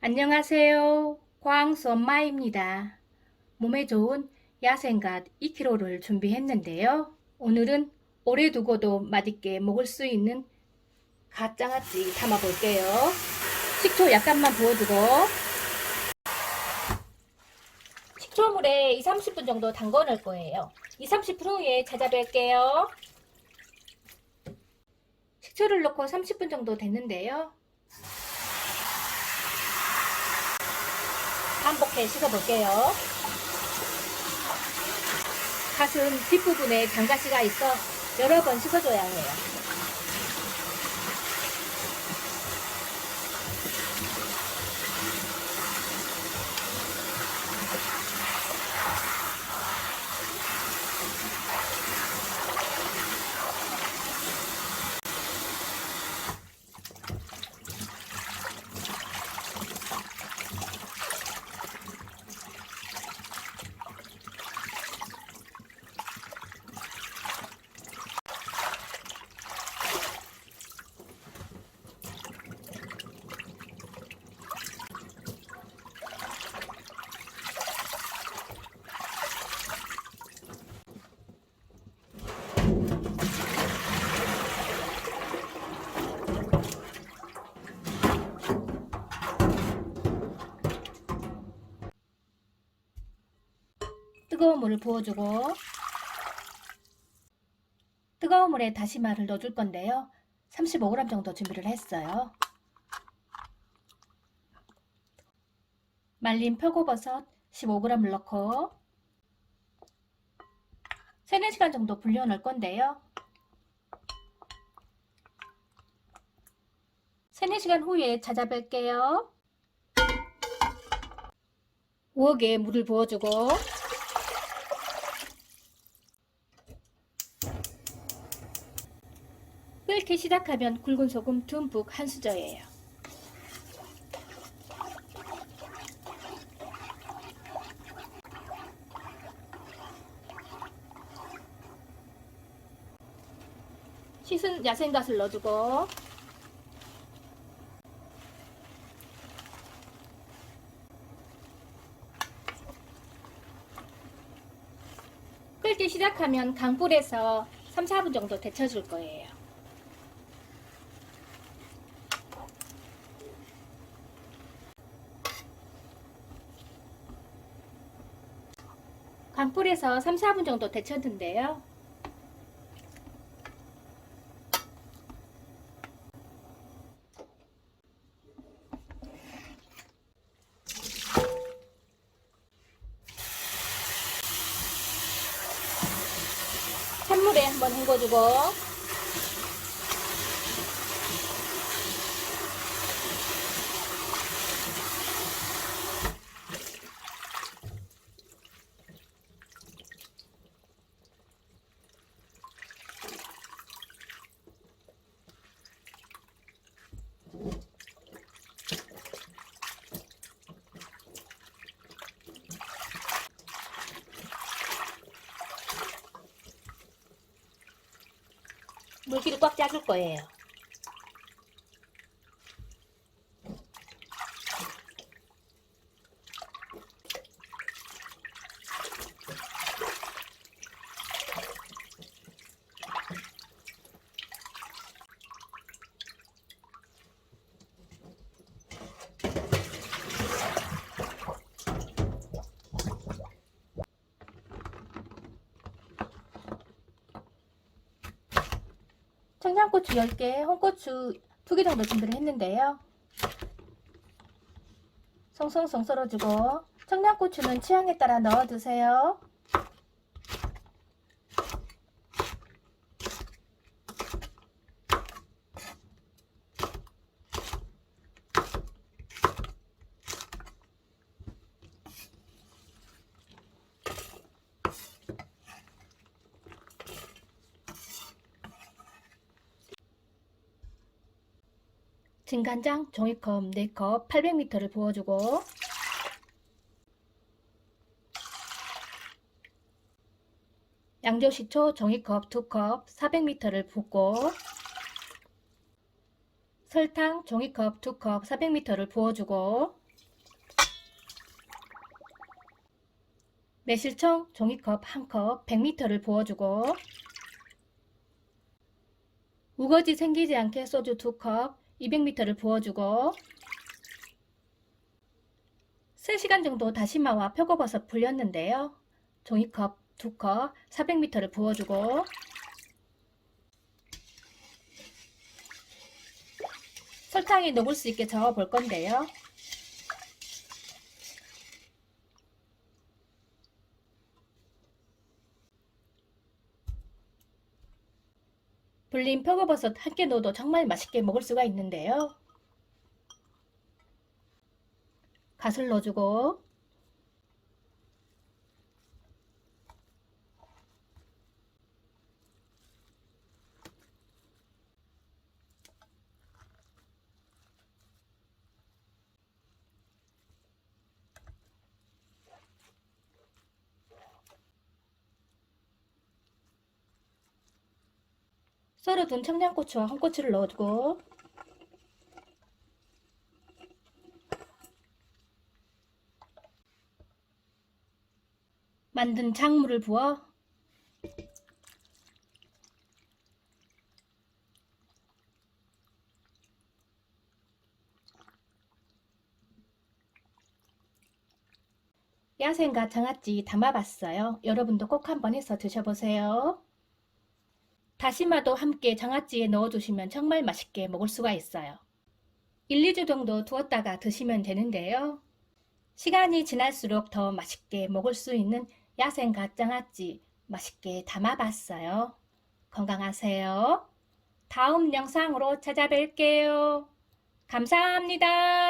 안녕하세요. 광수 엄마입니다. 몸에 좋은 야생갓 2kg를 준비했는데요. 오늘은 오래 두고도 맛있게 먹을 수 있는 갓장아찌 담아볼게요. 식초 약간만 부어주고 식초물에 2, 30분 정도 담궈 놓을 거예요. 2, 30분 후에 찾아뵐게요. 식초를 넣고 30분 정도 됐는데요. 반복해 씻어볼게요. 갓은 뒷부분에 장가시가 있어 여러 번 씻어줘야 해요. 뜨거운 물을 부어주고 뜨거운 물에 다시마를 넣어줄 건데요. 35g 정도 준비를 했어요. 말린 표고버섯 15g을 넣고 3, 4시간 정도 불려 놓을 건데요. 3, 4시간 후에 찾아뵐게요. 우럭에 물을 부어주고 끓기 시작하면 굵은 소금 듬뿍 한 수저예요. 씻은 야생갓을 넣어주고 끓기 시작하면 강불에서 3, 4분 정도 데쳐줄 거예요. 강불에서 3, 4분 정도 데쳤는데요. 찬물에 한번 헹궈주고 물기를 꽉 짜줄 거예요. 청양고추 10개, 홍고추 2개 정도 준비를 했는데요. 송송송 썰어주고 청양고추는 취향에 따라 넣어주세요. 진간장 종이컵 4컵 800m를 부어주고. 양조시초 종이컵 2컵 400m를 붓고. 설탕 종이컵 2컵 400m를 부어주고. 매실청 종이컵 1컵 100m를 부어주고. 우거지 생기지 않게 소주 2컵 200ml를 부어주고 3시간 정도 다시마와 표고버섯 불렸는데요. 종이컵 2컵 400ml를 부어주고 설탕이 녹을 수 있게 저어 볼 건데요. 불린 표고버섯 한개 넣어도 정말 맛있게 먹을 수가 있는데요. 갓을 넣어주고 썰어둔 청양고추와 홍고추를 넣어주고 만든 작물을 부어 야생과 장아찌 담아봤어요. 여러분도 꼭 한번 해서 드셔보세요. 다시마도 함께 장아찌에 넣어주시면 정말 맛있게 먹을 수가 있어요. 1, 2주 정도 두었다가 드시면 되는데요. 시간이 지날수록 더 맛있게 먹을 수 있는 야생 갓 장아찌 맛있게 담아봤어요. 건강하세요. 다음 영상으로 찾아뵐게요. 감사합니다.